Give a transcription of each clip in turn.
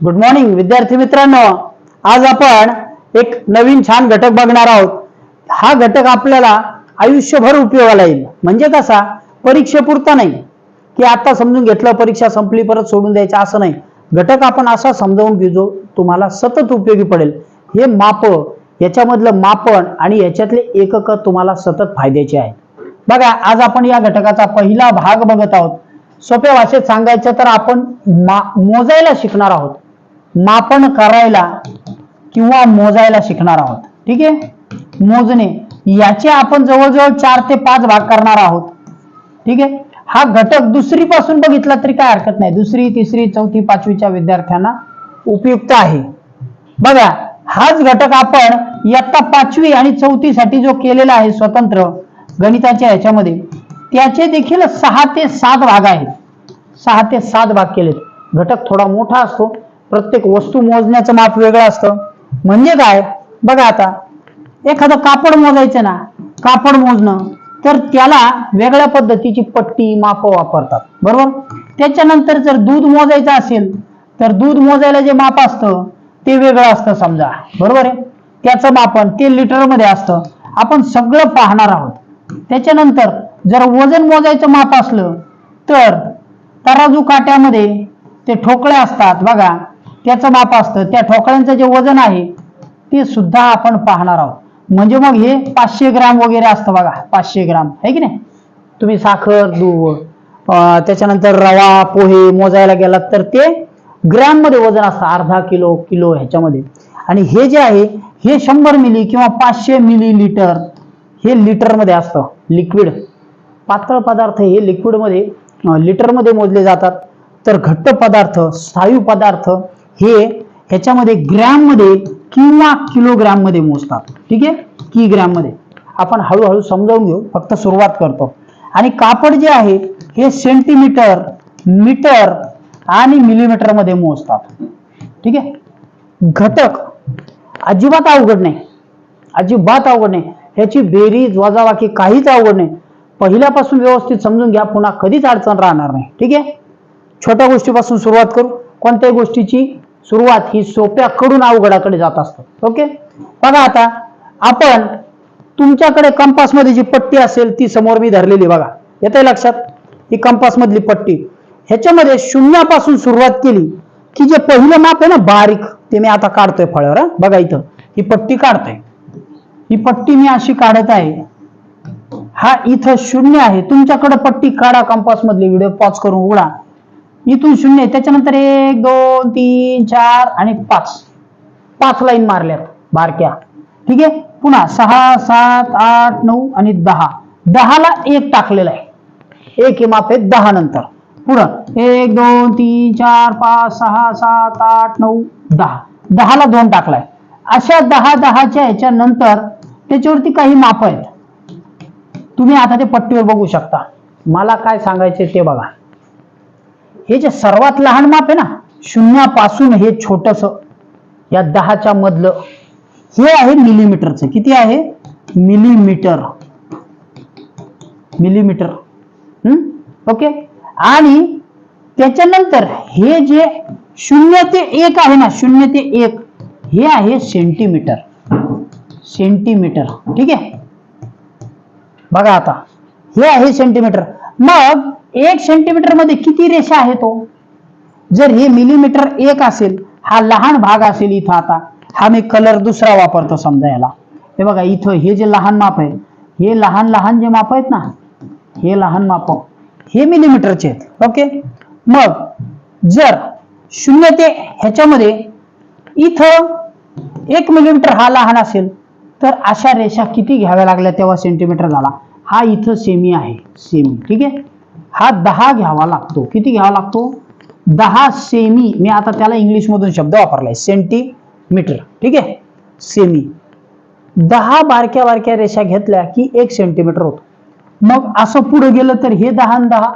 Good morning विद्यार्थी मित्रांनो. आज आपण एक नवीन छान घटक बघणार आहोत. हा घटक आपल्याला आयुष्यभर उपयोगाला येईल. म्हणजे कसा परीक्षेपुरता नाही. की आता समजून घेतलं परीक्षा संपली परत सोडून द्यायचं असं नाही. घटक आपण असा समजावून घेऊ जो तुम्हाला सतत उपयोगी पडेल. हे माप याच्यामधलं मापन आणि याच्यातले एकक तुम्हाला सतत फायद्याचे आहे बघा आज आपण या घटकाचा पहिला भाग बघत आहोत. सोप्या भाषेत सांगायचं तर आपण मा मोजायला शिकणार आहोत. मापन करायला किंवा मोजायला शिकणार आहोत. ठीक आहे? मोजणे याचे आपण जवळजवळ चार ते पाच भाग करणार आहोत. ठीक आहे? हा घटक दुसरी पासून बघितला तरी काय हरकत नाही. दुसरी तिसरी चौथी पाचवीच्या विद्यार्थ्यांना उपयुक्त आहे. बघा हाच घटक आपण इयत्ता पाचवी आणि चौथी साठी जो केलेला आहे स्वतंत्र गणिताच्या ह्याच्यामध्ये त्याचे देखील सहा ते सात भाग आहेत. सहा ते सात भाग केलेत. घटक थोडा मोठा असतो. प्रत्येक वस्तू मोजण्याचं माप वेगळं असतं. म्हणजे काय? बघा आता एखादं कापड मोजायचं ना कापड मोजणं तर त्याला वेगळ्या पद्धतीची पट्टी माप वापरतात. बरोबर? त्याच्यानंतर जर दूध मोजायचं असेल तर दूध मोजायला जे माप असतं ते वेगळं असतं समजा. बरोबर आहे? त्याचं मापन ते लिटरमध्ये असतं. आपण सगळं पाहणार आहोत. त्याच्यानंतर जर वजन मोजायचं माप असलं तर तराजू काट्यामध्ये ते ठोकळे असतात. बघा त्याचं माप असतं त्या ठोकळ्यांचं जे वजन आहे ते सुद्धा आपण पाहणार आहोत. म्हणजे मग हे पाचशे ग्राम वगैरे असतं बघा पाचशे ग्राम आहे की नाही? तुम्ही साखर दूध त्याच्यानंतर रवा पोहे मोजायला गेलात तर ते ग्रॅममध्ये वजन असतं अर्धा किलो किलो ह्याच्यामध्ये. आणि हे जे आहे हे शंभर मिली किंवा पाचशे मिली लिटर हे लिटरमध्ये असतं लिक्विड. पातळ पदार्थ हे लिक्विडमध्ये लिटरमध्ये मोजले जातात. तर घट्ट पदार्थ स्थायू पदार्थ हे ह्याच्यामध्ये ग्रॅममध्ये किंवा किलोग्रॅममध्ये मोजतात. ठीक आहे? किग्रॅममध्ये आपण हळूहळू समजावून घेऊ. फक्त सुरुवात करतो. आणि कापड जे आहे हे सेंटीमीटर मीटर आणि मिलीमीटरमध्ये मोजतात. ठीक आहे? घटक अजिबात अवघड नाही. अजिबात अवघड नाही. ह्याची बेरीज वजावाकी काहीच अवघड नाही. पहिल्यापासून व्यवस्थित समजून घ्या. पुन्हा कधीच अडचण राहणार नाही. ठीक आहे? छोट्या गोष्टीपासून सुरुवात करू. कोणत्याही गोष्टीची सुरुवात ही सोप्याकडून अवघडाकडे जात असतं. ओके? बघा आता आपण तुमच्याकडे कंपासमध्ये जी पट्टी असेल ती समोर मी धरलेली बघा. येते लक्षात? ही कंपास मधली पट्टी. ह्याच्यामध्ये शून्यापासून सुरुवात केली की जे पहिलं माप आहे ना बारीक ते मी आता काढतोय फळ्यावर बघा इथं. ही पट्टी काढतोय. ही पट्टी मी अशी काढत आहे. हा इथं शून्य आहे. तुमच्याकडे पट्टी काढा कंपास मधली व्हिडिओ पॉज करून उघडा. इथून शून्य त्याच्यानंतर एक दोन तीन चार आणि पाच. पाच लाईन मारल्यात बारक्या. ठीक आहे? पुन्हा सहा सात आठ नऊ आणि दहा. दहाला एक टाकलेला आहे. एक हे माप आहे दहा नंतर. पुढं एक दोन तीन चार पाच सहा सात आठ नऊ दहा. दहाला दोन टाकलाय. अशा दहा दहाच्या ह्याच्या नंतर त्याच्यावरती काही माप आहेत. तुम्ही आता ते पट्टीवर बघू शकता. मला काय सांगायचे ते बघा. हे जे सर्वात लहान माप आहे ना शून्यापासून हे छोटस या दहाच्या मधलं हे आहे मिलीमीटरचं किती आहे? मिलीमीटर मिलीमीटर हम्म ओके आणि त्याच्यानंतर हे जे शून्य ते एक आहे ना शून्य ते एक हे आहे सेंटीमीटर सेंटीमीटर ठीक आहे? बघा आता. हे आहे सेंटीमीटर मग एक सेंटीमीटरमध्ये किती रेषा आहे तो? जर हे मिलीमीटर एक असेल हा लहान भाग असेल इथं आता हा मी कलर दुसरा वापरतो समजा याला. हे बघा इथं हे जे लहान माप आहे हे लहान लहान जे माप आहेत ना हे लहान माप हो. हे. मिलीमीटरचे आहेत ओके मग जर शून्य ते ह्याच्यामध्ये इथं एक मिलीमीटर हा लहान असेल तर अशा रेषा किती घ्याव्या लागल्या तेव्हा सेंटीमीटर झाला हा इथं सेमी आहे सेमी ठीक आहे? हा दहा घ्यावा लागतो. किती घ्यावा लागतो? दहा सेमी मी आता त्याला इंग्लिश मधून शब्द वापरलाय सेंटीमीटर ठीक आहे? सेमी दहा बारक्या बारक्या रेषा घेतल्या की एक सेंटीमीटर होतो. मग असं पुढे गेलं तर हे दहा दहा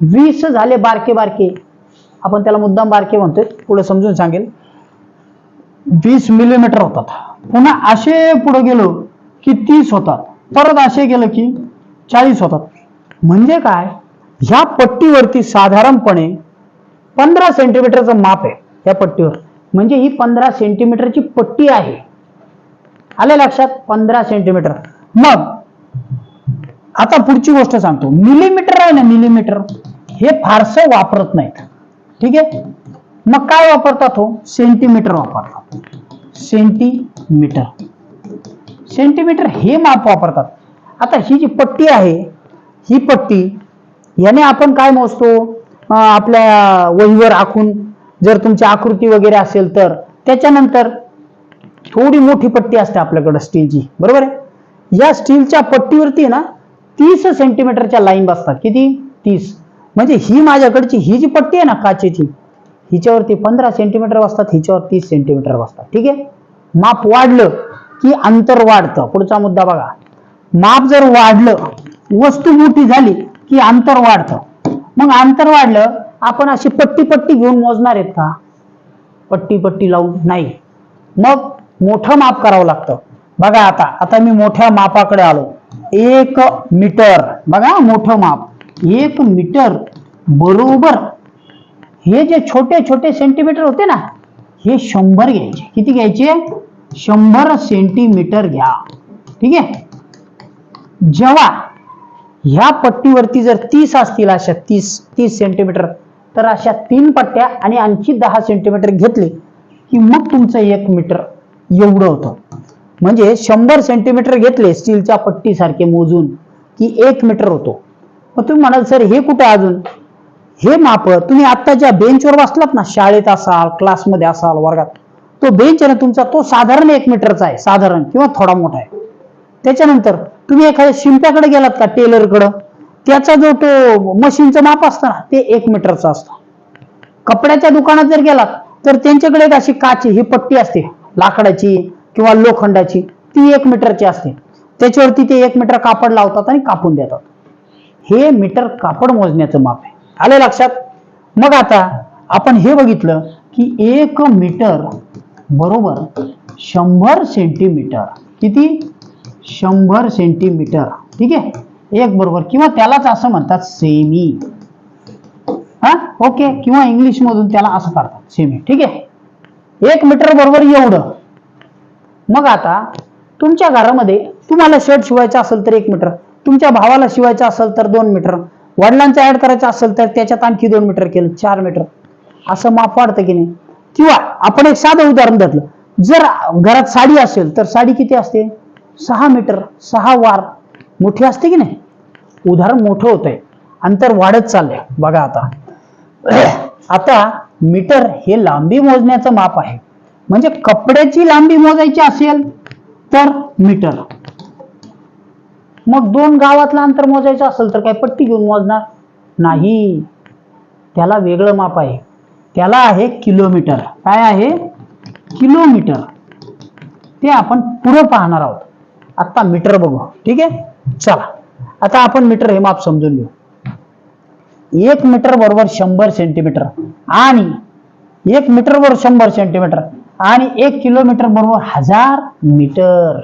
वीस झाले बारके बारके. आपण त्याला मुद्दाम बारके म्हणतोय पुढे समजून सांगेल. वीस मिलीमीटर होतात. पुन्हा असे पुढे गेलो की तीस होतात. परत असे गेलं की चाळीस होतात. म्हणजे काय? ह्या पट्टीवरती साधारणपणे पंधरा सेंटीमीटरचं माप आहे या पट्टीवर. म्हणजे ही पंधरा सेंटीमीटरची पट्टी आहे. आलं लक्षात? पंधरा सेंटीमीटर. मग आता पुढची गोष्ट सांगतो. मिलीमीटर आहे ना मिलीमीटर हे फारसं वापरत नाहीत. ठीक आहे? मग काय वापरतात हो? सेंटीमीटर वापरतात. सेंटीमीटर. सेंटीमीटर हे माप वापरतात. आता ही जी पट्टी आहे ही पट्टी याने आपण काय मोजतो? आपल्या वहीवर आखून जर तुमची आकृती वगैरे असेल तर त्याच्यानंतर थोडी मोठी पट्टी असते आपल्याकडं स्टीलची बरोबर आहे? या स्टीलच्या पट्टीवरती ना तीस सेंटीमीटरच्या लाईन बसतात. किती? तीस. म्हणजे ही माझ्याकडची ही जी पट्टी आहे ना काचेची हिच्यावरती पंधरा सेंटीमीटर बसतात हिच्यावर तीस सेंटीमीटर बसतात. ठीक आहे? माप वाढलं की अंतर वाढतं. पुढचा मुद्दा बघा. माप जर वाढलं वस्तू मोठी झाली की अंतर वाढतं. मग अंतर वाढलं आपण अशी पट्टी पट्टी घेऊन मोजणार आहेत का? पट्टी पट्टी लावून नाही. मग मोठं माप करावं लागतं. बघा आता आता मी मोठ्या मापाकडे आलो. एक मीटर. बघा मोठं माप. एक मीटर बरोबर. हे जे छोटे छोटे सेंटीमीटर होते ना हे शंभर घ्यायचे. किती घ्यायचे? शंभर सेंटीमीटर घ्या. ठीक आहे? जेव्हा ह्या पट्टीवरती जर तीस असतील अशा तीस तीस सेंटीमीटर तर अशा तीन पट्ट्या आणि आणखी दहा सेंटीमीटर घेतले की मग तुमचं एक मीटर एवढं होतं. म्हणजे शंभर सेंटीमीटर घेतले स्टीलच्या पट्टीसारखे मोजून की एक मीटर होतो. मग तुम्ही म्हणाल सर हे कुठे अजून? हे माप तुम्ही आता ज्या बेंचवर बसलात ना शाळेत असाल क्लासमध्ये असाल वर्गात तो बेंच आहे ना तुमचा तो साधारण एक मीटरचा आहे साधारण किंवा थोडा मोठा आहे. त्याच्यानंतर तुम्ही एखाद्या शिंप्याकडे गेलात का टेलरकडं? त्याचा जो तो मशीनचं माप असतं ना ते एक मीटरचं असतं. कपड्याच्या दुकानात जर गेलात तर त्यांच्याकडे एक अशी काची ही पट्टी असते लाकडाची किंवा लोखंडाची ती एक मीटरची असते. त्याच्यावरती ते एक मीटर कापड लावतात आणि कापून देतात. हे मीटर कापड मोजण्याचं माप आहे. आलं लक्षात? मग आता आपण हे बघितलं की एक मीटर बरोबर शंभर सेंटीमीटर. किती? शंभर सेंटीमीटर. ठीक आहे? एक बरोबर. किंवा त्यालाच असं म्हणतात सेमी हा? ओके. किंवा इंग्लिश मधून त्याला असं करतात सेमी ठीक आहे? एक मीटर बरोबर एवढं. मग आता तुमच्या घरामध्ये तुम्हाला शर्ट शिवायचा असेल तर एक मीटर. तुमच्या भावाला शिवायचा असेल तर दोन मीटर. वडिलांचा ऍड करायचा असेल तर त्याच्यात आणखी दोन मीटर केलं चार मीटर. असं माफ वाढतं की नाही? किंवा आपण एक साधं उदाहरण घेतलं जर घरात साडी असेल तर साडी किती असते? सहा मीटर सहा वार. मोठी असते की नाही? उदाहरण मोठं होतंय. अंतर वाढत चाललंय. बघा आता. आता मीटर हे लांबी मोजण्याचं माप आहे. म्हणजे कपड्याची लांबी मोजायची असेल तर मीटर. मग दोन गावातलं अंतर मोजायचं असेल तर काय पट्टी घेऊन मोजणार? नाही. त्याला वेगळं माप आहे. त्याला आहे किलोमीटर. काय आहे? किलोमीटर. ते आपण पुढं पाहणार आहोत. आता मीटर बघू. ठीक आहे? चला. आता आपण मीटर हे माप समजून घेऊ. एक मीटर बरोबर शंभर सेंटीमीटर आणि एक मीटर बरोबर शंभर सेंटीमीटर आणि एक किलोमीटर बरोबर हजार मीटर.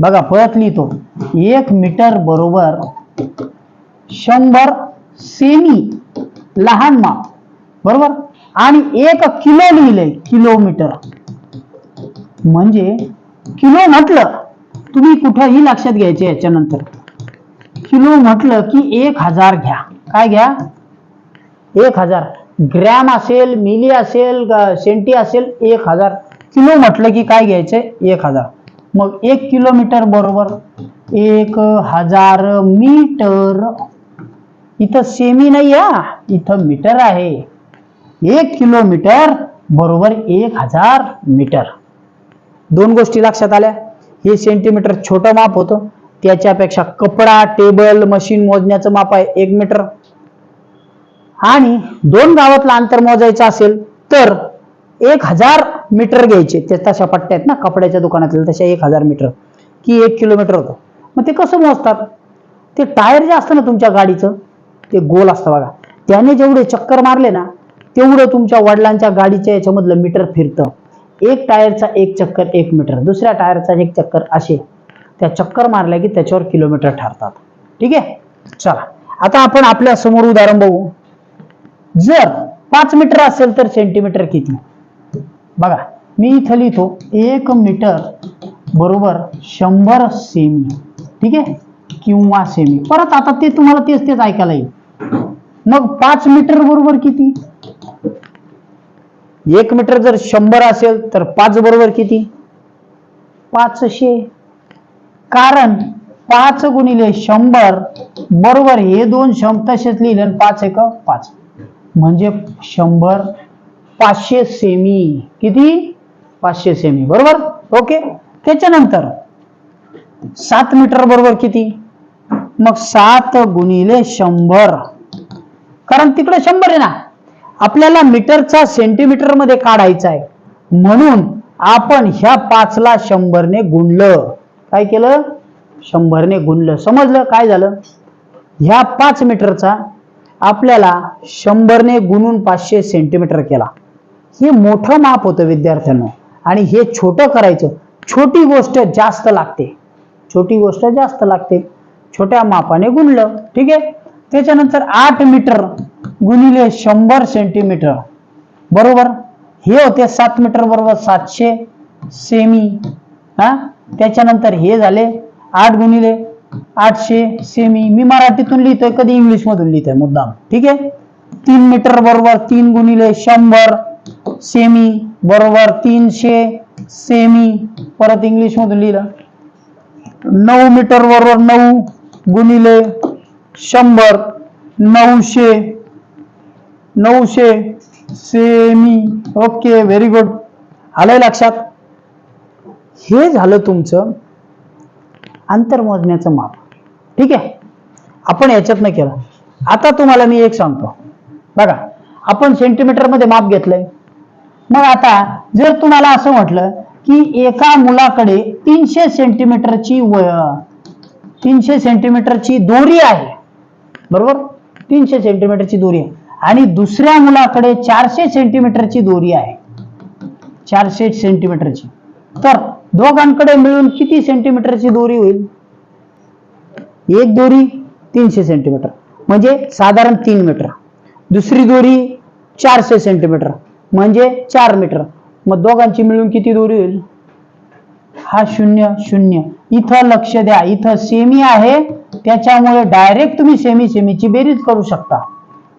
बघा परत लिहितो. एक मीटर बरोबर शंभर सेमी लहान माप. बरोबर? आणि एक किलो लिहिले किलोमीटर. म्हणजे किलो म्हटलं तुम्ही कुठंही लक्षात घ्यायचे याच्यानंतर. किलो म्हटलं की एक हजार घ्या. काय घ्या? एक हजार. ग्रॅम असेल मिली असेल ग- सेंटी असेल एक हजार. किलो म्हटलं की काय घ्यायचं? एक हजार. मग एक किलोमीटर बरोबर एक हजार मीटर. इथं सेमी नाही हा. इथं मीटर आहे. एक किलोमीटर बरोबर एक हजार मीटर. दोन गोष्टी लक्षात आल्या? हे सेंटीमीटर छोटं माप होतं. त्याच्यापेक्षा कपडा टेबल मशीन मोजण्याचं माप आहे एक मीटर आणि दोन गावातलं अंतर मोजायचं असेल तर एक हजार मीटर घ्यायचे. ते तशा पट्ट्या आहेत ना कपड्याच्या दुकानातल्या तशा एक हजार मीटर की एक किलोमीटर होतं. मग ते कसं मोजतात? ते टायर जे असतं ना तुमच्या गाडीचं ते गोल असतं बघा. त्याने जेवढे चक्कर मारले ना तेवढं तुमच्या वडिलांच्या गाडीच्या याच्यामधलं मीटर फिरतं. एक टायरचा एक चक्कर एक मीटर दुसऱ्या टायरचा एक चक्कर असे त्या चक्कर मारल्या की त्याच्यावर किलोमीटर ठरतात. ठीक आहे? चला. आता आपण आपल्यासमोर उदाहरण बघू. जर पाच मीटर असेल तर सेंटीमीटर किती? बघा मी इथं लिहितो एक मीटर बरोबर शंभर सेमी ठीक आहे? किंवा सेमी परत आता ते तुम्हाला तेच तेच ऐकायला येईल. मग पाच मीटर बरोबर किती? एक मीटर जर शंभर असेल तर पाच बरोबर किती? पाचशे. कारण पाच गुणिले शंभर बरोबर हे दोन शं तसेच लिहिले आणि पाच एक पाच. म्हणजे शंभर पाचशे सेमी. किती? पाचशे सेमी. बरोबर? ओके. त्याच्यानंतर सात मीटर बरोबर किती? मग सात गुणिले शंभर. कारण तिकडे शंभर आहे ना. आपल्याला मीटरचा सेंटीमीटरमध्ये काढायचा आहे. म्हणून आपण ह्या पाचला शंभरने गुणलं. काय केलं? शंभरने गुणलं. समजलं? काय झालं? ह्या पाच मीटरचा आपल्याला शंभरने गुणून पाचशे सेंटीमीटर केला. हे मोठं माप होतं विद्यार्थ्यांना. आणि हे छोटं करायचं. छोटी गोष्ट जास्त लागते. छोटी गोष्ट जास्त लागते. छोट्या मापाने गुणलं. ठीक आहे? त्याच्यानंतर आठ मीटर गुणिले शंभर सेंटीमीटर. बरोबर? हे होते सात मीटर बरोबर सातशे सेमी. हा? त्याच्यानंतर हे झाले आठ गुणिले आठशे सेमी. मी मराठीतून लिहितोय कधी इंग्लिशमधून लिहितोय मुद्दाम. ठीक आहे? तीन मीटर बरोबर तीन गुणिले शंभर सेमी बरोबर तीनशे सेमी. परत इंग्लिशमधून लिहिलं. नऊ मीटर बरोबर नऊ गुणिले शंभर नऊशे नऊशे सेमी ओके व्हेरी गुड आलंय लक्षात? हे झालं तुमचं अंतर मोजण्याचं माप. ठीक आहे? आपण याच्यातनं केलं. आता तुम्हाला मी एक सांगतो. बघा आपण सेंटीमीटरमध्ये माप घेतलंय. मग आता जर तुम्हाला असं म्हटलं की एका मुलाकडे तीनशे सेंटीमीटरची व- तीनशे सेंटीमीटरची दोरी आहे. बरोबर? तीनशे सेंटीमीटरची दोरी आहे. आणि दुसऱ्या मुलाकडे चारशे सेंटीमीटरची दोरी आहे. चारशे सेंटीमीटरची. तर दोघांकडे मिळून किती सेंटीमीटरची दोरी होईल? एक दोरी तीनशे सेंटीमीटर. म्हणजे साधारण तीन मीटर. दुसरी दोरी चारशे सेंटीमीटर. म्हणजे चार मीटर. मग दोघांची मिळून किती दोरी होईल? हा शून्य शून्य. इथं लक्ष द्या. इथं सेमी आहे. त्याच्यामुळे डायरेक्ट तुम्ही सेमी सेमीची बेरीज करू शकता.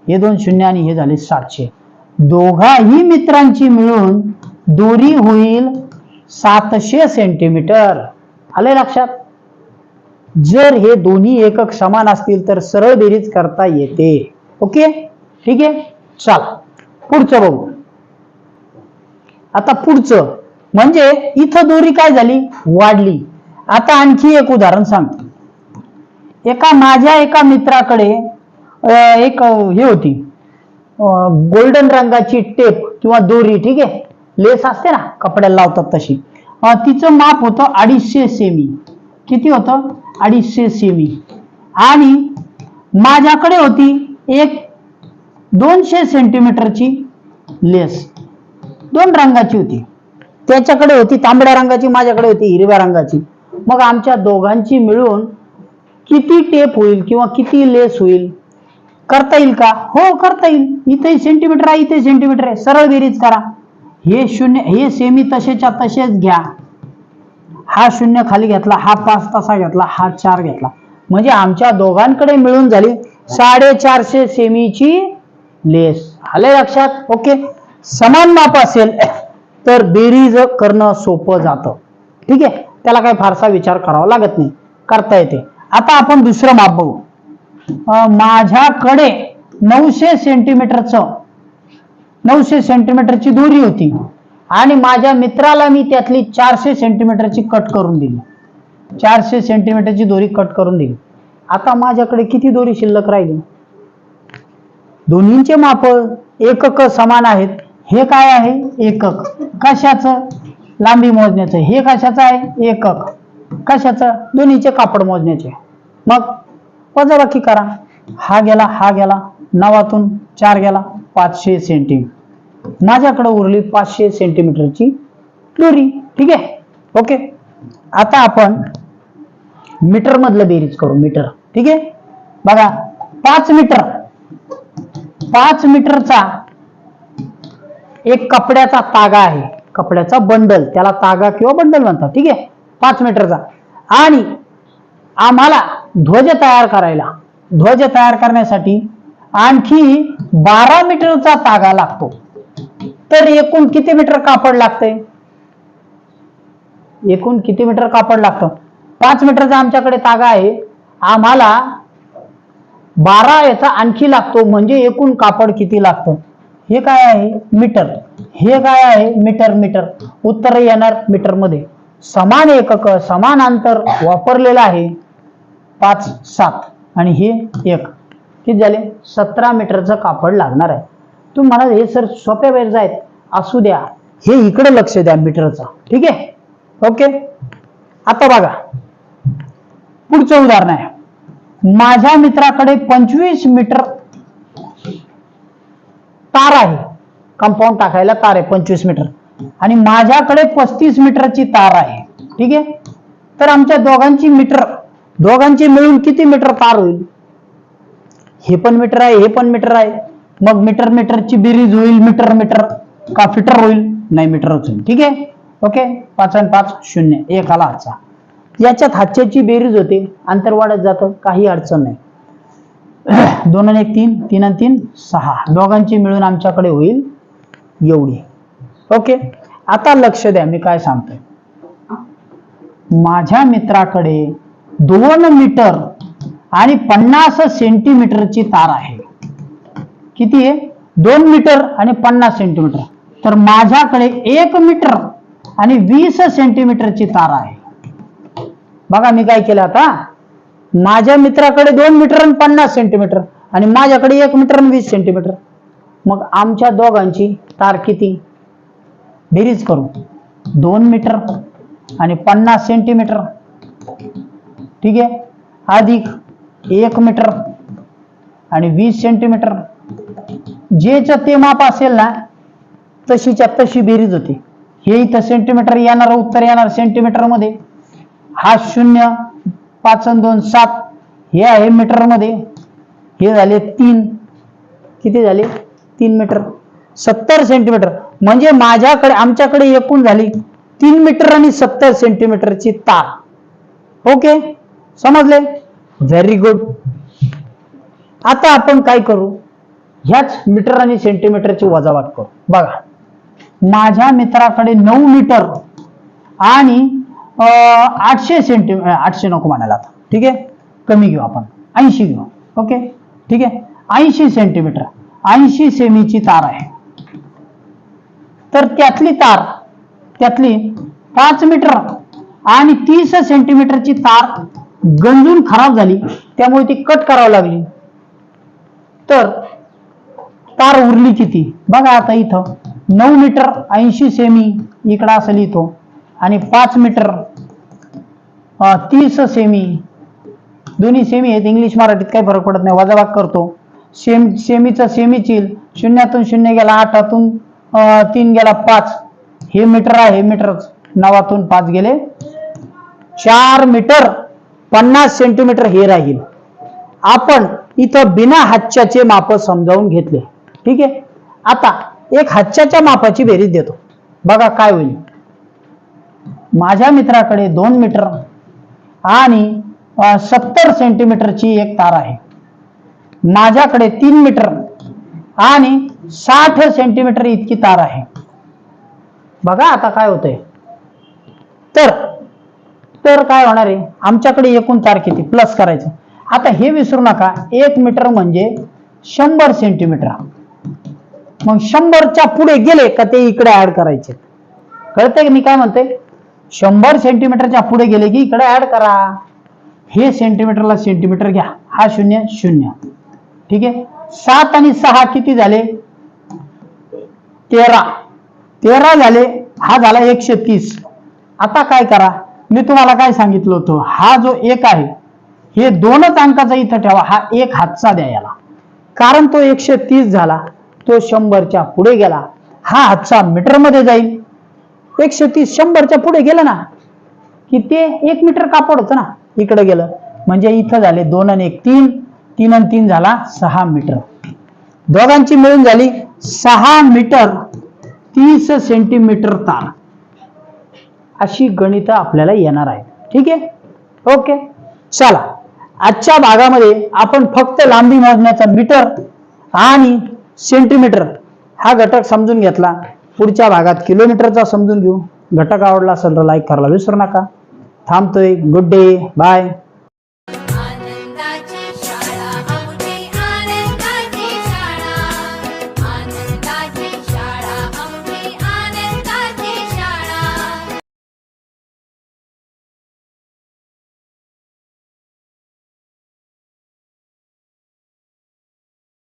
हे दोन शून्य आणि हे झाले सातशे. दोघाही मित्रांची मिळून दोरी होईल सातशे सेंटीमीटर. आले लक्षात? जर हे दोन्ही एकक समान असतील तर सरळ बेरीज करता येते. ओके? ठीक आहे? चला पुढचं बघू. आता पुढचं. म्हणजे इथं दोरी काय झाली? वाढली. आता आणखी एक उदाहरण सांगतो. एका माझ्या एका मित्राकडे एक हे होती. गोल्डन रंगाची टेप किंवा दोरी ठीक आहे? लेस असते ना कपड्याला लावतात तशी. तिचं माप होतं अडीचशे सेमी किती होतं? अडीचशे सेमी आणि माझ्याकडे होती एक दोनशे सेंटीमीटरची लेस. दोन रंगाची होती. त्याच्याकडे होती तांबड्या रंगाची माझ्याकडे होती हिरव्या रंगाची. मग आमच्या दोघांची मिळून किती टेप होईल किंवा किती लेस होईल? करता येईल का? हो करता येईल. इथे सेंटीमीटर आहे इथे सेंटीमीटर आहे. सरळ बेरीज करा. हे शून्य हे सेमी तसेच्या तसेच घ्या. हा शून्य खाली घेतला हा पाच तसा घेतला हा चार घेतला. म्हणजे आमच्या दोघांकडे मिळून झाली साडेचारशे सेमीची लेस. आले लक्षात? ओके. समान माप असेल तर बेरीज करणं सोपं जातं. ठीक आहे? त्याला काही फारसा विचार करावा लागत नाही. करता येते. आता आपण दुसरं माप बघू. माझ्याकडे नऊशे सेंटीमीटरचं नऊशे सेंटीमीटरची दोरी होती. आणि माझ्या मित्राला मी त्यातली चारशे सेंटीमीटरची कट करून दिली. चारशे सेंटीमीटरची दोरी कट करून दिली. आता माझ्याकडे किती दोरी शिल्लक राहिली? दोन्हींचे माप एकक समान आहेत. हे काय आहे? एकक. कशाचं? लांबी मोजण्याचं. हे कशाचं आहे? एकक. कशाचं? दोन्हीचे कापड मोजण्याचे. मग वजाबाकी करा. हा गेला हा गेला नवातून चार गेला पाचशे सेंटीमीटर माझ्याकडे उरली पाचशे सेंटीमीटरची दोरी. ठीक आहे? ओके आता आपण मीटर मधलं बेरीज करू मीटर ठीक आहे? बघा पाच मीटर पाच मीटरचा एक कपड्याचा तागा आहे. कपड्याचा बंडल. त्याला तागा किंवा बंडल म्हणतात. ठीक आहे? पाच मीटरचा आणि आम्हाला ध्वज तयार करायला. ध्वज तयार करण्यासाठी आणखी बारा मीटरचा तागा लागतो. तर एकूण किती मीटर कापड लागते? एकूण किती मीटर कापड लागतं? पाच मीटरचा आमच्याकडे तागा आहे. आम्हाला बारा याचा आणखी लागतो म्हणजे एकूण कापड किती लागतं? हे काय आहे? मीटर. हे काय आहे? Metre metre. उत्तर येणार मीटरमध्ये. समान एकक समान अंतर वापरलेलं आहे. पाच सात आणि हे एक. किती झाले? सतरा मीटरचं कापड लागणार आहे. तुम्ही म्हणाल हे सर सोप्या वेळेस आहेत. असू द्या. हे इकडे लक्ष द्या मीटरचं. ठीक आहे? ओके? आता बघा. पुढचं उदाहरण आहे. माझ्या मित्राकडे पंचवीस मीटर तार आहे. कंपाऊंड टाकायला तार आहे पंचवीस मीटर. आणि माझ्याकडे पस्तीस मीटरची तार आहे. ठीक आहे? तर आमच्या दोघांची मीटर दोघांची मिळून किती मीटर पार होईल? हे पण मीटर आहे हे पण मीटर आहे. मग मीटर मीटरची बेरीज होईल मीटर मीटर का फिटर होईल? नाही मीटरच होईल. ठीक आहे? ओके? पाच आणि पाच शून्य. एक आला हातचा याच्यात हातच्याची बेरीज होते अंतर वाढत जातं काही अडचण नाही. दोन आणि एक तीन तीन आणि तीन सहा. दोघांची मिळून आमच्याकडे होईल एवढी. ओके? आता लक्ष द्या मी काय सांगतोय. माझ्या मित्राकडे दोन मीटर आणि पन्नास सेंटीमीटरची तार आहे. किती आहे? दोन मीटर आणि पन्नास सेंटीमीटर. तर माझ्याकडे एक मीटर आणि वीस सेंटीमीटरची तार आहे. बघा मी काय केलं आता. माझ्या मित्राकडे दोन मीटर आणि पन्नास सेंटीमीटर आणि माझ्याकडे एक मीटर आणि वीस सेंटीमीटर. मग आमच्या दोघांची तार किती? बेरीज करू. दोन मीटर आणि पन्नास सेंटीमीटर. ठीक आहे? अधिक एक मीटर आणि वीस सेंटीमीटर जेचं ते माप असेल ना तशीच्या तशी बेरीज होती. हे इथं सेंटीमीटर येणार उत्तर येणार सेंटीमीटरमध्ये हा शून्य पाच दोन सात हे आहे मीटरमध्ये हे झाले तीन. किती झाले? तीन मीटर. सत्तर सेंटीमीटर म्हणजे माझ्याकडे आमच्याकडे एकूण झाली तीन मीटर आणि सत्तर सेंटीमीटरची तार. ओके? समजले? व्हेरी गुड आता आपण काय करू? ह्याच मीटर आणि सेंटीमीटरची वजावाट करू. बघा. माझ्या मित्राकडे नऊ मीटर आणि आठशे सेंटीमीटर आठशे नको म्हणायला आता. ठीक आहे? कमी घेऊ आपण. ऐंशी घेऊ. ओके? ठीक आहे? ऐंशी सेंटीमीटर ऐंशी सेमीची तार आहे. तर त्यातली तार त्यातली पाच मीटर आणि तीस सेंटीमीटरची तार गंजून खराब झाली त्यामुळे ती कट करावी लागली. तर तार उरली किती बघा आता इथं नऊ मीटर ऐंशी सेमी इकडं असं लिहितो आणि पाच मीटर तीस सेमी दोन्ही सेमी आहेत इंग्लिश मराठीत काही फरक पडत नाही वजाबाग करतो. सेम सेमीचा सेमी चिल शून्यातून शून्य गेला आठातून तीन गेला पाच. हे मीटर आहे मीटरच नवातून पाच गेले. चार मीटर पन्नास सेंटीमीटर हे राहील. आपण इथं बिना हातच्याचे माप समजावून घेतले. ठीक आहे? आता एक हातच्याच्या मापाची बेरीज देतो. बघा काय होईल. माझ्या मित्राकडे दोन मीटर आणि सत्तर सेंटीमीटरची एक तार आहे. माझ्याकडे तीन मीटर आणि साठ सेंटीमीटर इतकी तार आहे. बघा आता काय होतंय. तर काय होणार आहे? आमच्याकडे एकूण तार किती? प्लस करायचं. आता हे विसरू नका. एक मीटर म्हणजे शंभर सेंटीमीटर मग शंभरच्या पुढे गेले का ते इकडे ऍड करायचे. कळते की मी काय म्हणते शंभर सेंटीमीटरच्या पुढे गेले की इकडे ऍड करा. हे सेंटीमीटरला सेंटीमीटर घ्या. हा शून्य शून्य. ठीक आहे? सात आणि सहा किती झाले? तेरा. तेरा झाले. हा झाला एकशे तीस. आता काय करा? मी तुम्हाला काय सांगितलं होतं? हा जो एक आहे हे दोनच अंकाचा इथं ठेवा. हा एक हातचा द्या याला. कारण तो एकशे तीस झाला तो शंभरच्या पुढे गेला. हा हातचा मीटरमध्ये जाईल. एकशे तीस शंभरच्या पुढे गेलं ना की ते एक मीटर कापड होतं ना इकडे गेलं. म्हणजे इथं झाले दोन आणि एक तीन तीन आणि तीन झाला सहा मीटर दोघांची मिळून झाली सहा मीटर तीस सेंटीमीटर तार अशी गणित आपल्याला येणार आहे. ठीक आहे? ओके चला. आजच्या भागामध्ये आपण फक्त लांबी मोजण्याचा मीटर आणि सेंटीमीटर हा घटक समजून घेतला. पुढच्या भागात किलोमीटरचा समजून घेऊ. घटक आवडला असेल तर लाईक करायला विसरू नका. थांबतोय. Good day bye